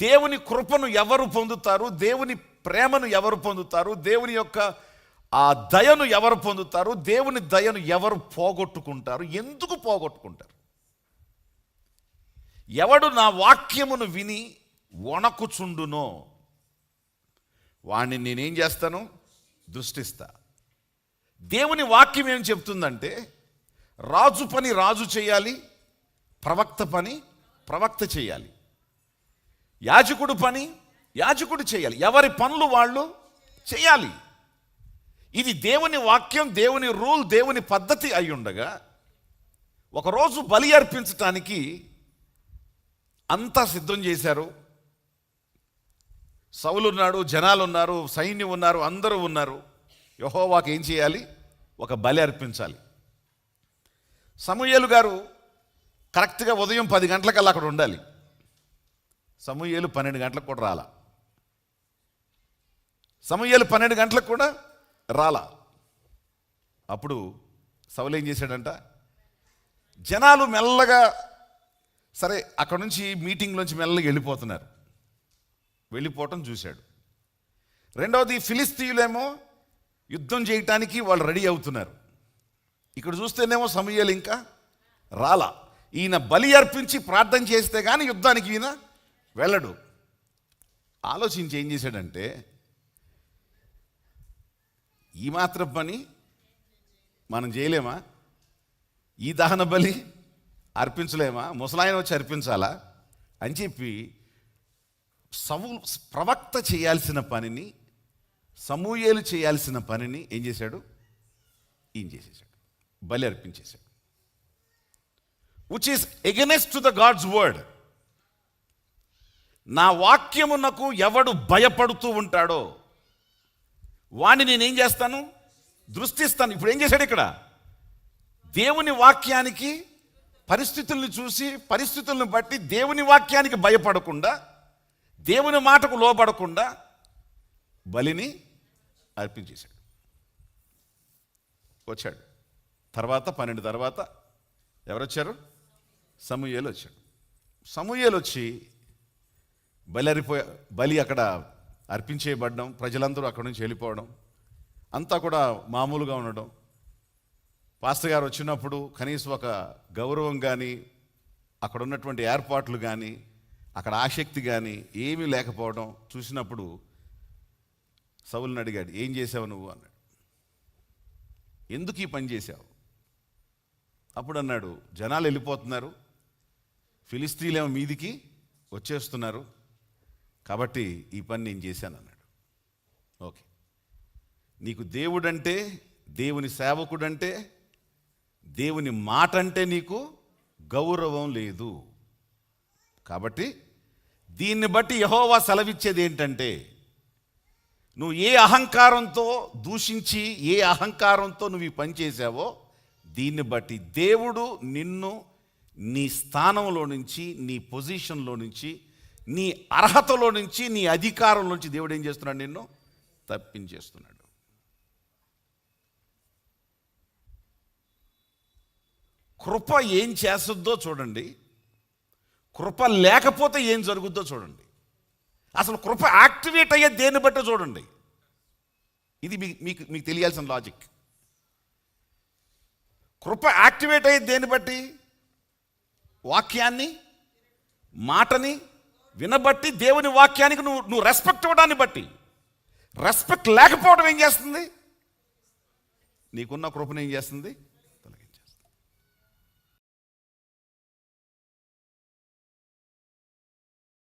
దేవుని కృపను ఎవరు పొందుతారు? దేవుని ప్రేమను ఎవరు పొందుతారు? దేవుని యొక్క ఆ దయను ఎవరు పొందుతారు? దేవుని దయను ఎవరు పోగొట్టుకుంటారు? ఎందుకు పోగొట్టుకుంటారు? ఎవడు నా వాక్యమును విని వణకుచుండునో వాణ్ణి నేనేం చేస్తాను? దృష్టిస్తా. దేవుని వాక్యం ఏం చెప్తుందంటే రాజు పని రాజు చేయాలి ప్రవక్త పని ప్రవక్త చేయాలి. యాజకుడు పని యాజకుడు చేయాలి. ఎవరి పనులు వాళ్ళు చేయాలి. ఇది దేవుని వాక్యం దేవుని రూల్ దేవుని పద్ధతి అయి ఉండగా ఒకరోజు బలి అర్పించటానికి అంతా సిద్ధం చేశారు. సౌలున్నాడు జనాలు ఉన్నారు సైన్యం ఉన్నారు అందరూ ఉన్నారు. యహోవాకి ఏం చేయాలి? ఒక బలి అర్పించాలి. సమూయేలు గారు కరెక్ట్గా ఉదయం పది గంటలకల్లా అక్కడ ఉండాలి. సమూహలు పన్నెండు గంటలకు కూడా రాలా. సమూహలు పన్నెండు గంటలకు కూడా రాలా. అప్పుడు సవలేం ఏం చేశాడంట? జనాలు మెల్లగా సరే అక్కడ నుంచి మీటింగ్లోంచి మెల్లగా వెళ్ళిపోతున్నారు. వెళ్ళిపోవటం చూశాడు. రెండవది ఫిలిస్తీయులేమో యుద్ధం చేయటానికి వాళ్ళు రెడీ అవుతున్నారు. ఇక్కడ చూస్తేనేమో సమయాలు ఇంకా రాలా. ఈయన బలి అర్పించి ప్రార్థన చేస్తే కానీ యుద్ధానికి ఈయన వెళ్ళడు. ఆలోచించి ఏం చేశాడంటే ఈ మాత్రం పని మనం చేయలేమా? ఈ దహన బలి అర్పించలేమా? ముసలాయన వచ్చి అర్పించాలా? అని చెప్పి సము ప్రవక్త చేయాల్సిన పనిని సమూయేలు చేయాల్సిన పనిని ఏం చేశాడు? ఏం చేసేసాడు బలి అర్పించేశాడు. Which is against to the God's word నా వాక్యమునకు ఎవడు భయపడుతూ ఉంటాడో వాణ్ణి నేనేం చేస్తాను? దృష్టిస్తాను. ఇప్పుడు ఏం చేశాడు ఇక్కడ? దేవుని వాక్యానికి పరిస్థితుల్ని చూసి పరిస్థితులను బట్టి దేవుని వాక్యానికి భయపడకుండా దేవుని మాటకు లోబడకుండా బలిని అర్పించేశాడు. వచ్చాడు. తర్వాత పన్నెండు తర్వాత ఎవరొచ్చారు? సమూయేలు వచ్చాడు సమూయేలు వచ్చి బలి బలి అక్కడ అర్పించేయబడడం ప్రజలందరూ అక్కడి నుంచి వెళ్ళిపోవడం అంతా కూడా మామూలుగా ఉండడం. పాస్టర్ గారు వచ్చినప్పుడు కనీసం ఒక గౌరవం కానీ అక్కడ ఉన్నటువంటి ఏర్పాట్లు కానీ అక్కడ ఆసక్తి కానీ ఏమీ లేకపోవడం చూసినప్పుడు సవులను అడిగాడు ఏం చేసావు నువ్వు? అన్నాడు. ఎందుకు ఈ పని చేశావు అప్పుడు అన్నాడు జనాలు వెళ్ళిపోతున్నారు ఫిలిస్తీన్లేమో మీదికి వచ్చేస్తున్నారు కాబట్టి ఈ పని నేను చేశాను అన్నాడు. ఓకే. నీకు దేవుడంటే దేవుని సేవకుడంటే దేవుని మాట అంటే నీకు గౌరవం లేదు. కాబట్టి దీన్ని బట్టి యహోవా సెలవిచ్చేది ఏంటంటే నువ్వు ఏ అహంకారంతో దూషించి ఏ అహంకారంతో నువ్వు ఈ పని చేసావో దీన్ని బట్టి దేవుడు నిన్ను నీ స్థానంలో నుంచి నీ పొజిషన్లో నుంచి నీ అర్హతలో నుంచి నీ అధికారం నుంచి దేవుడు ఏం చేస్తున్నాడు నిన్ను తప్పించేస్తున్నాడు. కృప ఏం చేస్తుందో చూడండి. కృప లేకపోతే ఏం జరుగుద్దో చూడండి. అసలు కృప యాక్టివేట్ అయ్యే దేన్ని బట్టి చూడండి. ఇది మీకు మీకు తెలియాల్సిన లాజిక్. కృప యాక్టివేట్ అయ్యే దేన్ని బట్టి? వాక్యాన్ని మాటని వినబట్టి దేవుని వాక్యానికి నువ్వు నువ్వు రెస్పెక్ట్ ఇవ్వడాన్ని బట్టి. రెస్పెక్ట్ లేకపోవడం ఏం చేస్తుంది? నీకున్న కృపను ఏం చేస్తుంది?